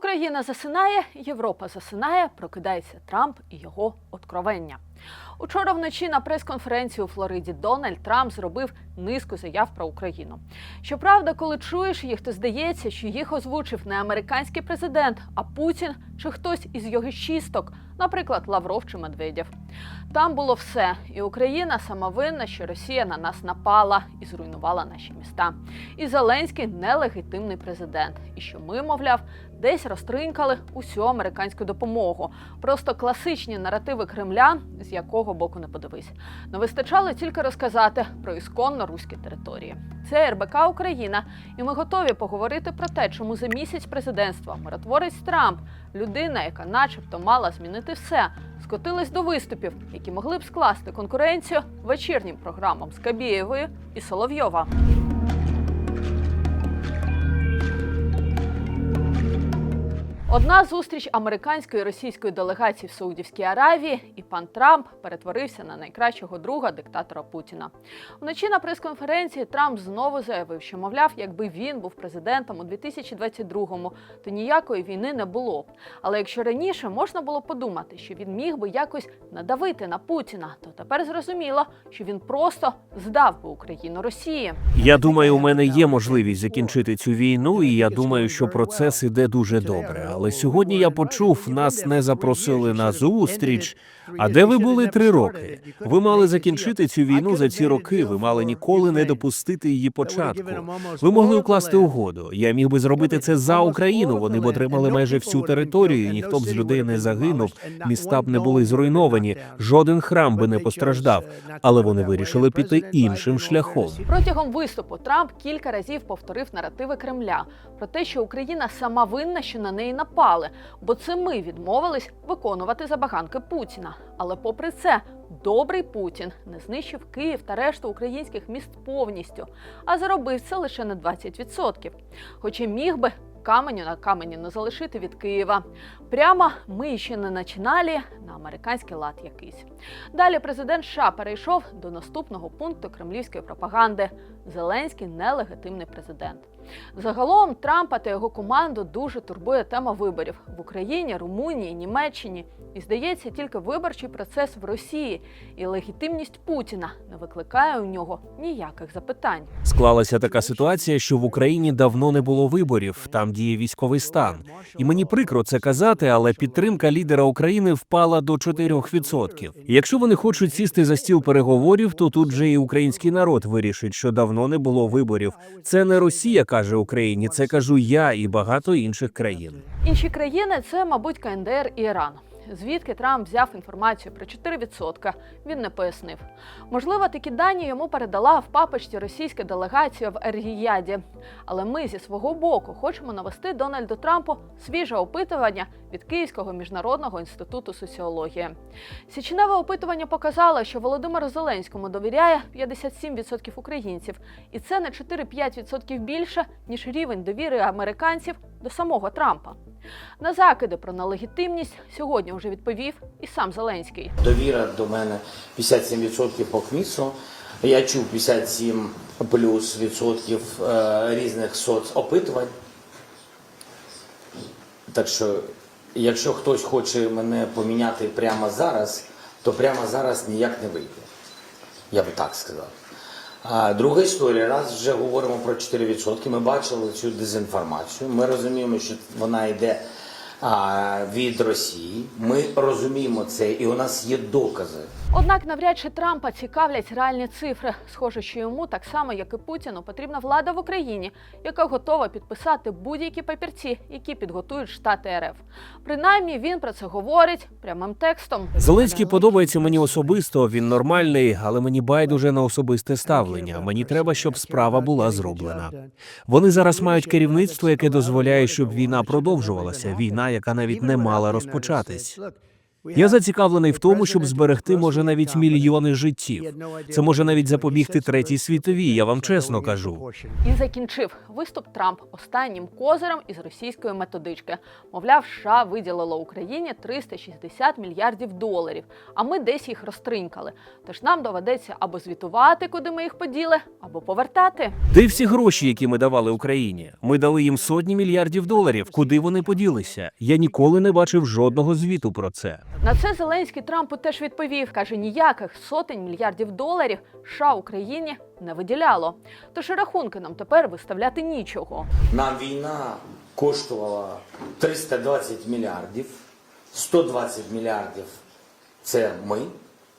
Україна засинає, Європа засинає, прокидається Трамп і його откровення. Учора вночі на прес-конференції у Флориді Дональд Трамп зробив низку заяв про Україну. Щоправда, коли чуєш їх, то здається, що їх озвучив не американський президент, а Путін чи хтось із його шісток, наприклад, Лавров чи Медведєв. Там було все, і Україна сама винна, що Росія на нас напала і зруйнувала наші міста. І Зеленський нелегітимний президент, і що ми, мовляв, десь розтринкали усю американську допомогу. Просто класичні наративи Кремля, з якого боку не подивись. Не вистачало тільки розказати про ісконно руські території. Це РБК Україна, і ми готові поговорити про те, чому за місяць президентства миротворець Трамп, людина, яка, начебто, мала змінити все, скотилась до виступів, які могли б скласти конкуренцію вечірнім програмам Скабєєвої і Соловйова. Одна зустріч американської і російської делегації в Саудівській Аравії, і пан Трамп перетворився на найкращого друга диктатора Путіна. Вночі на прес-конференції Трамп знову заявив, що мовляв, якби він був президентом у 2022-му, то ніякої війни не було б. Але якщо раніше можна було подумати, що він міг би якось надавити на Путіна, то тепер зрозуміло, що він просто здав би Україну Росії. Я думаю, у мене є можливість закінчити цю війну, і я думаю, що процес іде дуже добре. Але сьогодні я почув, нас не запросили на зустріч. А де ви були три роки? Ви мали закінчити цю війну за ці роки. Ви мали ніколи не допустити її початку. Ви могли укласти угоду. Я міг би зробити це за Україну. Вони б отримали майже всю територію. Ніхто б з людей не загинув. Міста б не були зруйновані. Жоден храм би не постраждав. Але вони вирішили піти іншим шляхом. Протягом виступу Трамп кілька разів повторив наративи Кремля про те, що Україна сама винна, що на неї напали, бо це ми відмовились виконувати забаганки Путіна. Але попри це, добрий Путін не знищив Київ та решту українських міст повністю, а заробив це лише на 20%. Хоча міг би каменю на камені не залишити від Києва. Прямо ми ще не начиналі на американський лад якийсь. Далі президент США перейшов до наступного пункту кремлівської пропаганди: Зеленський нелегітимний президент. Загалом Трампа та його команду дуже турбує тема виборів в Україні, Румунії, Німеччині. І здається, тільки виборчий процес в Росії і легітимність Путіна не викликає у нього ніяких запитань. Склалася така ситуація, що в Україні давно не було виборів. Там діє військовий стан. І мені прикро це казати, але підтримка лідера України впала до 4%. Якщо вони хочуть сісти за стіл переговорів, то тут же і український народ вирішить, що давно не було виборів. Це не Росія каже Україні, це кажу я і багато інших країн. Інші країни це, мабуть, КНДР і Іран. Звідки Трамп взяв інформацію про 4%, він не пояснив. Можливо, такі дані йому передала в папочці російська делегація в Ер-Гіяді. Але ми зі свого боку хочемо навести Дональду Трампу свіже опитування від Київського міжнародного інституту соціології. Січневе опитування показало, що Володимиру Зеленському довіряє 57% українців, і це на 4-5% більше ніж рівень довіри американців до самого Трампа. На закиди про нелегітимність сьогодні вже відповів і сам Зеленський. Довіра до мене 57% по КМІСу. Я чув 57 плюс відсотків е, різних соцопитувань. Так що, якщо хтось хоче мене поміняти прямо зараз, то прямо зараз ніяк не вийде. Я би так сказав. А друга історія, раз вже говоримо про 4%, ми бачили цю дезінформацію. Ми розуміємо, що вона йде від Росії. Ми розуміємо це, і у нас є докази. Однак навряд чи Трампа цікавлять реальні цифри. Схоже, що йому так само, як і Путіну, потрібна влада в Україні, яка готова підписати будь-які папірці, які підготують штати РФ. Принаймні він про це говорить прямим текстом. Зеленський подобається мені особисто. Він нормальний, але мені байдуже на особисте ставлення. Мені треба, щоб справа була зроблена. Вони зараз мають керівництво, яке дозволяє, щоб війна продовжувалася. Війна, яка навіть не мала розпочатись. Я зацікавлений в тому, щоб зберегти може навіть мільйони життів. Це може навіть запобігти третій світовій. Я вам чесно кажу. І закінчив виступ Трамп останнім козирем із російської методички. Мовляв, США виділило Україні 360 мільярдів доларів, а ми десь їх розтринькали. Тож нам доведеться або звітувати, куди ми їх поділи, або повертати. Де всі гроші, які ми давали Україні? Ми дали їм сотні мільярдів доларів. Куди вони поділися? Я ніколи не бачив жодного звіту про це. На це Зеленський Трампу теж відповів. каже, ніяких сотень мільярдів доларів США Україні не виділяло. Тож і рахунки нам тепер виставляти нічого. Нам війна коштувала 320 мільярдів, 120 мільярдів це ми,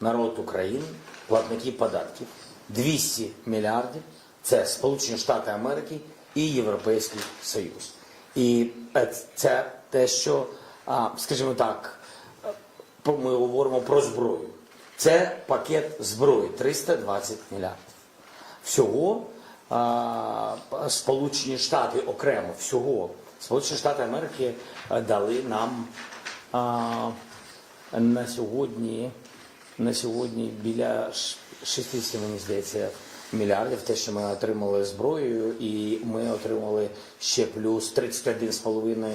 народ України, платники податків, 200 мільярдів це Сполучені Штати Америки і Європейський Союз. І це те, що, скажімо так, ми говоримо про зброю. Це пакет зброї 320 мільярдів. Всього а, Сполучені Штати окремо, всього Сполучені Штати Америки дали нам а, на сьогодні, на сьогодні біля ш- 60, мені здається, мільярдів, те, що ми отримали зброєю, і ми отримали ще плюс 31,5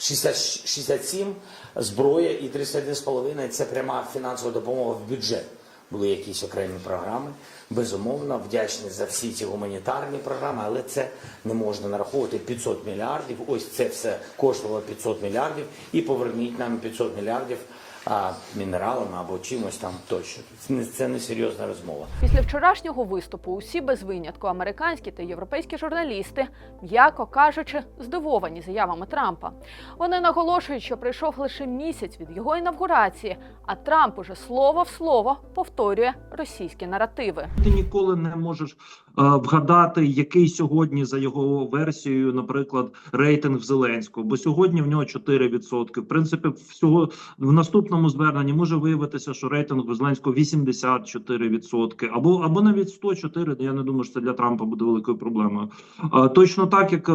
60, 67 зброя і 31,5 це пряма фінансова допомога в бюджет. Були якісь окремі програми. Безумовно, вдячний за всі ці гуманітарні програми, але це не можна нараховувати 500 мільярдів. Ось це все коштувало 500 мільярдів, і поверніть нам 500 мільярдів а, мінералами або чимось там тощо. Це не, це не серйозна розмова. Після вчорашнього виступу усі без винятку американські та європейські журналісти, м'яко кажучи, здивовані заявами Трампа. Вони наголошують, що пройшов лише місяць від його інавгурації, а Трамп уже слово в слово повторює російські наративи. Ти ніколи не можеш вгадати, який сьогодні за його версією, наприклад, рейтинг Зеленського, бо сьогодні в нього 4%. В принципі, всього в наступному зверненні може виявитися, що рейтинг Зеленського 84%, або або навіть 104. Я не думаю, що це для Трампа буде великою проблемою. Е, точно так, як е,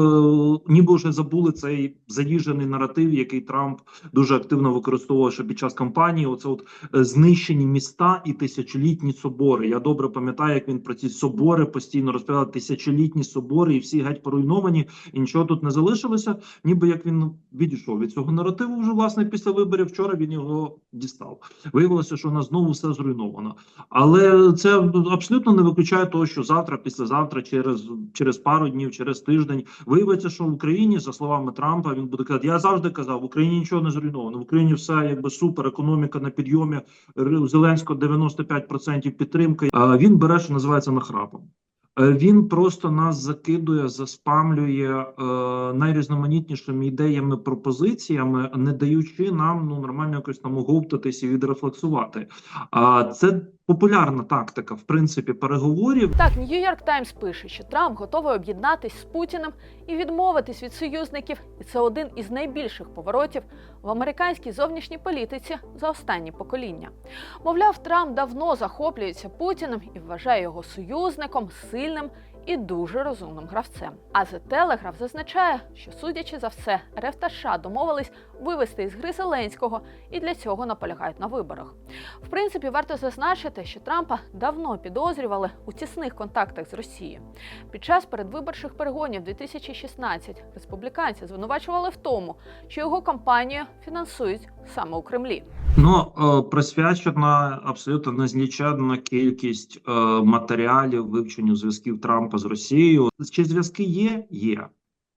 ніби вже забули цей заїжджений наратив, який Трамп дуже активно використовував ще під час кампанії. Оце от е, знищені міста і тисячолітні собори. Я добре пам'ятаю, як він про ці собори постійно розповідав тисячолітні собори, і всі геть поруйновані, і нічого тут не залишилося. Ніби як він відійшов від цього наративу, вже власне після виборів. Вчора він його дістав. Виявилося, що у нас знову все зруйновано. Але це абсолютно не виключає того, що завтра, післязавтра, через через пару днів, через тиждень виявиться, що в Україні, за словами Трампа, він буде казати: Я завжди казав, в Україні нічого не зруйновано. В Україні все якби супер, економіка на підйомі. Зеленського 95% підтримки. А він бере, що називається нахрапом. Е, Він просто нас закидує, заспамлює е, найрізноманітнішими ідеями, пропозиціями, не даючи нам ну нормально якось там оговтатись і відрефлексувати. А це популярна тактика, в принципі, переговорів. Так, Нью-Йорк Таймс пише, що Трамп готовий об'єднатись з Путіним і відмовитись від союзників, і це один із найбільших поворотів в американській зовнішній політиці за останні покоління. Мовляв, Трамп давно захоплюється Путіним і вважає його союзником, сильним і дуже розумним гравцем. А The Telegraph зазначає, що судячи за все, РФ та США домовились вивести із гри Зеленського і для цього наполягають на виборах. В принципі, варто зазначити, що Трампа давно підозрювали у тісних контактах з Росією. Під час передвиборчих перегонів 2016 республіканці звинувачували в тому, що його кампанію фінансують саме у Кремлі. Ну е, присвячена абсолютно незліченна кількість е, матеріалів вивченню зв'язків Трампа з Росією. Чи зв'язки є? Є.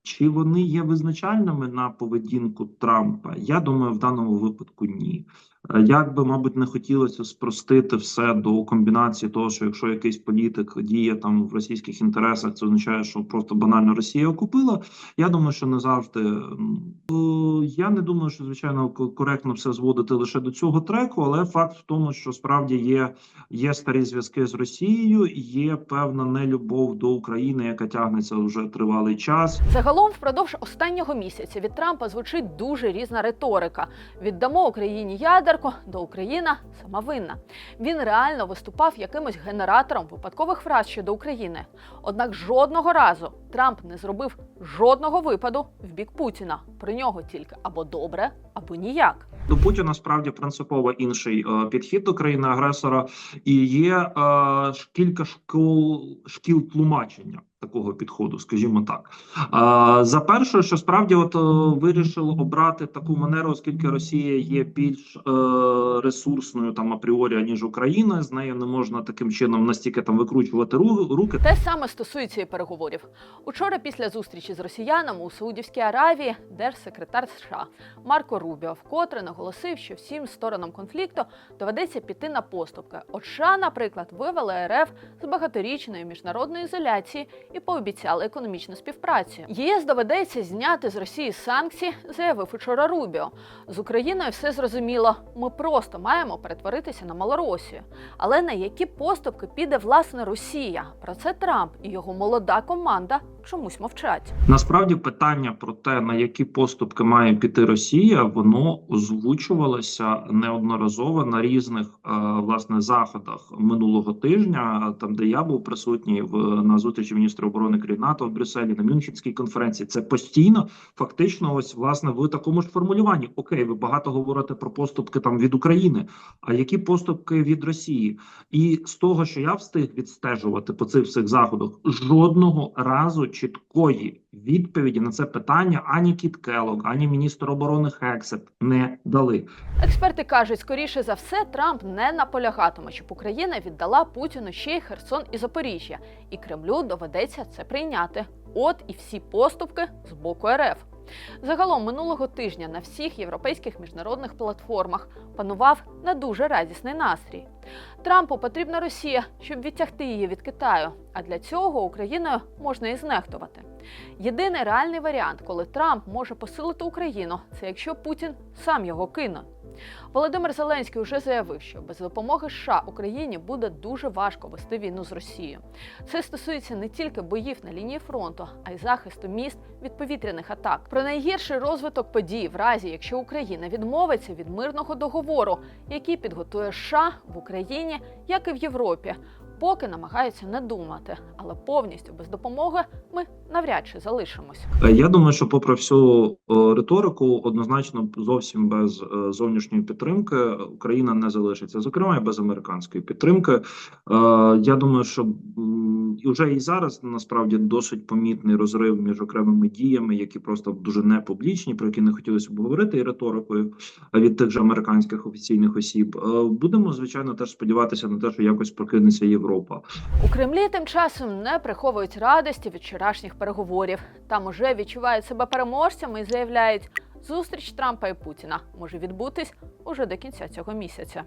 Чи вони є визначальними на поведінку Трампа? Я думаю, в даному випадку ні. Е, Як би, мабуть, не хотілося спростити все до комбінації того, що якщо якийсь політик діє там в російських інтересах, це означає, що просто банально Росія окупила. Я думаю, що не завжди. е, Я не думаю, що звичайно коректно все зводити лише до цього треку, але факт в тому, що справді є, є старі зв'язки з Росією, є певна нелюбов до України, яка тягнеться вже тривалий час. Загалом, впродовж останнього місяця від Трампа звучить дуже різна риторика: віддамо Україні ядерку, Лукашенко до України сама винна. Він реально виступав якимось генератором випадкових фраз щодо України. Однак жодного разу Трамп не зробив жодного випаду в бік Путіна. Про нього тільки або добре, або ніяк. До Путіна справді принципово інший е, підхід до країни агресора, і є е, кілька школ шкіл тлумачення такого підходу, скажімо так. Е, за перше, що справді, от е, вирішили обрати таку манеру, оскільки Росія є більш е, ресурсною там апріорі ніж Україна, з нею не можна таким чином настільки там викручувати ру- руки. Те саме стосується і переговорів. Учора, після зустрічі з росіянами у Саудівській Аравії, держсекретар США Марко Рубіо вкотре наголосив, що всім сторонам конфлікту доведеться піти на поступки. От США, наприклад, вивели РФ з багаторічної міжнародної ізоляції і пообіцяли економічну співпрацю. ЄС доведеться зняти з Росії санкції, заявив учора Рубіо. З Україною все зрозуміло. Ми просто маємо перетворитися на Малоросію. Але на які поступки піде власне Росія? Про це Трамп і його молода команда чомусь мовчать. Насправді питання про те, на які поступки має піти Росія, воно озвучувалося неодноразово на різних е, власне заходах минулого тижня, там де я був присутній в на зустрічі міністра оборони країн НАТО в Брюсселі на Мюнхенській конференції. Це постійно, фактично, ось власне в такому ж формулюванні. Окей, ви багато говорите про поступки там від України. А які поступки від Росії? І з того, що я встиг відстежувати по цих всіх заходах, жодного разу чіткої відповіді на це питання ані Кіт Келлог, ані міністр оборони Хексет не дали. Експерти кажуть, скоріше за все, Трамп не наполягатиме, щоб Україна віддала Путіну ще й Херсон і Запоріжжя, і Кремлю доведеться це прийняти. От і всі поступки з боку РФ. Загалом минулого тижня на всіх європейських міжнародних платформах панував не дуже радісний настрій. Трампу потрібна Росія, щоб відтягти її від Китаю. А для цього Україною можна і знехтувати. Єдиний реальний варіант, коли Трамп може посилити Україну, це якщо Путін сам його кине. Володимир Зеленський вже заявив, що без допомоги США Україні буде дуже важко вести війну з Росією. Це стосується не тільки боїв на лінії фронту, а й захисту міст від повітряних атак. Про найгірший розвиток подій в разі, якщо Україна відмовиться від мирного договору, який підготує США в Україні, як і в Європі. Поки намагаються не думати, але повністю без допомоги ми навряд чи залишимось. Е, Я думаю, що попри всю е, риторику, однозначно зовсім без е, зовнішньої підтримки Україна не залишиться, зокрема і без американської підтримки. Я думаю, що вже і зараз насправді досить помітний розрив між окремими діями, які просто дуже не публічні, про які не хотілося б говорити, і риторикою від тих же американських офіційних осіб. Будемо звичайно теж сподіватися на те, що якось прокинеться Європа. У Кремлі тим часом не приховують радості від вчорашніх переговорів. Там уже відчувають себе переможцями і заявляють, зустріч Трампа і Путіна може відбутись уже до кінця цього місяця.